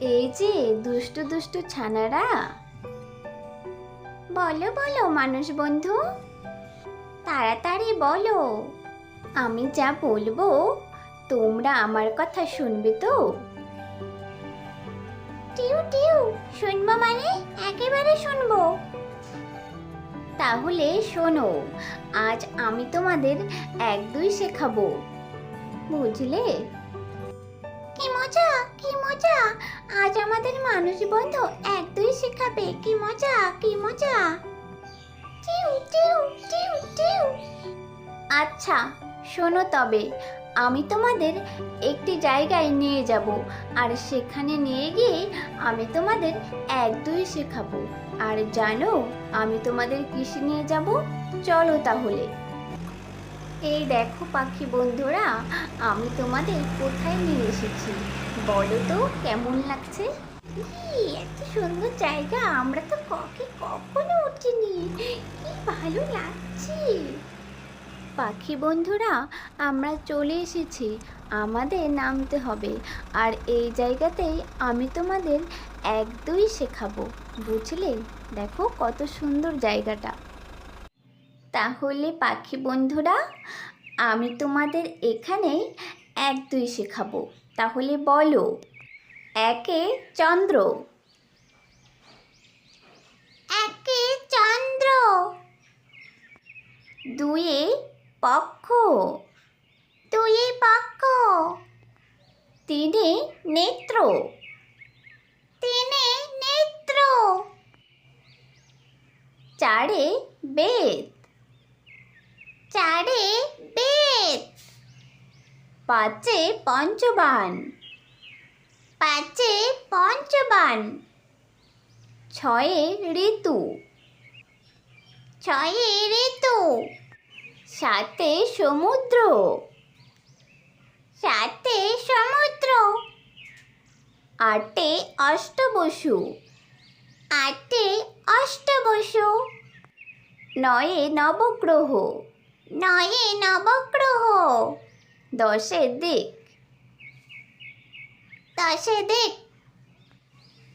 এই যে দুষ্টু দুষ্টু ছানারা। বলো বলো মানুষ বন্ধু। তাড়াতাড়ি বলো। আমি যা বলব, তোমরা আমার কথা শুনবে তো? টিউ টিউ, শুনব মানে একেবারে শুনব। তাহলে শোনো, আজ আমি তোমাদের এক, দুই শেখাবো। বুঝলে? কি মজা কি মজা। আজ আমাদের মানুষ বন্ধু, এক দুই শেখাবে। কি মজা কি মজা। আচ্ছা শোনো তবে, আমি তোমাদের একটি জায়গায় নিয়ে যাব, আর সেখানে নিয়ে গিয়ে আমি তোমাদের এক দুই শেখাবো। আর জানো, আমি তোমাদের কৃষি নিয়ে যাব? চলো তাহলে। এই দেখো পাখি বন্ধুরা, আমি তোমাদের কোথায় নিয়ে এসেছি? বলো তো, কেমন লাগছে? এত সুন্দর জায়গা, আমরা তো ককে কখনো উঠিনি। কি ভালো লাগছে। পাখি বন্ধুরা, আমরা চলে এসেছি। আমাদের নামতে হবে। আর এই জায়গাতেই আমি তোমাদের এক দুই শেখাবো। বুঝলে? দেখো কত সুন্দর জায়গাটা। তাহলে পাখি বন্ধুরা আমি তোমাদের এখানে এক দুই শেখাবো। তাহলে বলো একে চন্দ্র। একে চন্দ্র। দুয়ে পক্ষ। দুয়ে পক্ষ। তিনে নেত্র। তিনে নেত্র। চারে বেদ চারে বেদ পাঁচে পঞ্চবান। পাঁচে পঞ্চবান। ছয়ে ঋতু। ছয়ে ঋতু। সাতে সমুদ্র। সাতে সমুদ্র। আটে অষ্টবসু। আটে অষ্টবসু। নয়ে নবগ্রহ। নয়ে নবগ্রহ। দশে দিক। দশে দিক।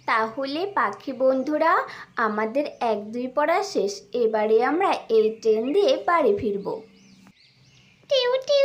তাহলে পাখি বন্ধুরা, আমাদের এক দুই পড়া শেষ। এবারে আমরা এই ট্রেন দিয়ে বাড়ি ফিরব। টিউ টিউ